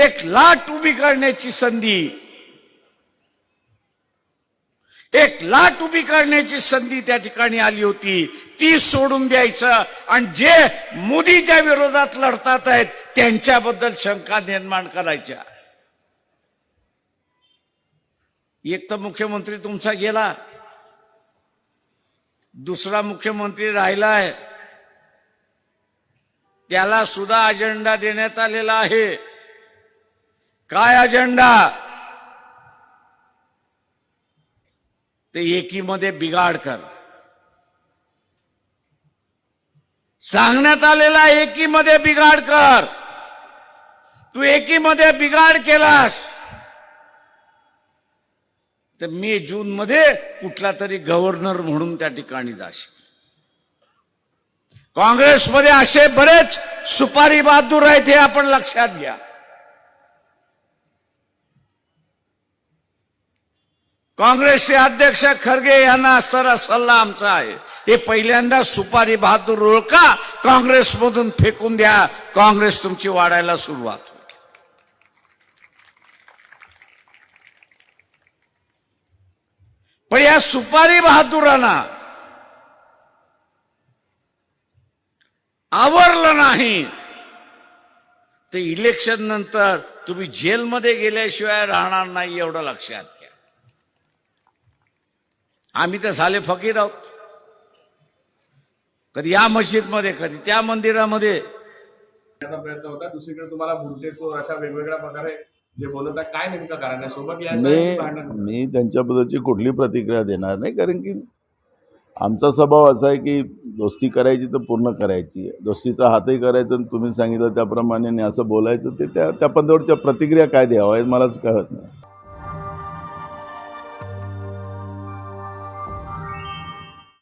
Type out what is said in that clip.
एक लाट उभी करण्याची संधी. एक लाट उभी करण्याची संधी त्या ठिकाणी आली होती. ती सोडून द्यायचं. आणि जे मोदीच्या विरोधात लढतात आहेत त्यांच्याबद्दल शंका निर्माण करायच्या. एक तर मुख्यमंत्री तुमचा गेला. दुसरा मुख्यमंत्री राहिलाय. त्याला सुद्धा अजेंडा देण्यात आलेला आहे. काय अजेंडा? ते एकीमध्ये बिघाड कर. सांगण्यात आलेला एकीमध्ये बिघाड कर. तू एकीमध्ये बिघाड केलास. तर मे जून मध्ये कुठला तरी गव्हर्नर म्हणून त्या ठिकाणी जाशील. काँग्रेसमध्ये असे बरेच सुपारी बहादूर आहेत हे आपण लक्षात घ्या. काँग्रेसचे अध्यक्ष खरगे यांना असणारा सल्ला आमचा आहे. हे पहिल्यांदा सुपारी बहादूर ओळखा काँग्रेसमधून फेकून द्या. काँग्रेस तुमची वाढायला सुरुवात होईल. पण या सुपारी बहादुरांना आवरलं नाही. तर इलेक्शन नंतर तुम्ही जेलमध्ये गेल्याशिवाय राहणार नाही एवढं लक्षात आम्ही तर झाले फकीर आहोत. कधी या मस्जिदमध्ये कधी त्या मंदिरामध्ये. करण्याचा प्रयत्न होता. दुसरीकडे तुम्हाला बुरटे चोर अशा वेगवेगळ्या प्रकारे जे बोलतात काय नेमकं कारण आहे? सोबत यायचं आहे की मी त्यांच्याबद्दलची कुठली प्रतिक्रिया देणार नाही कारण की आमचा स्वभाव असा आहे की दोस्ती करायची तर पूर्ण करायची दोस्तीचा हातही करायचं आणि तुम्ही सांगितलं त्याप्रमाणे आणि असं बोलायचं ते त्या त्या पद्धतीच्या प्रतिक्रिया काय द्यावं हे मलाच कळत नाही.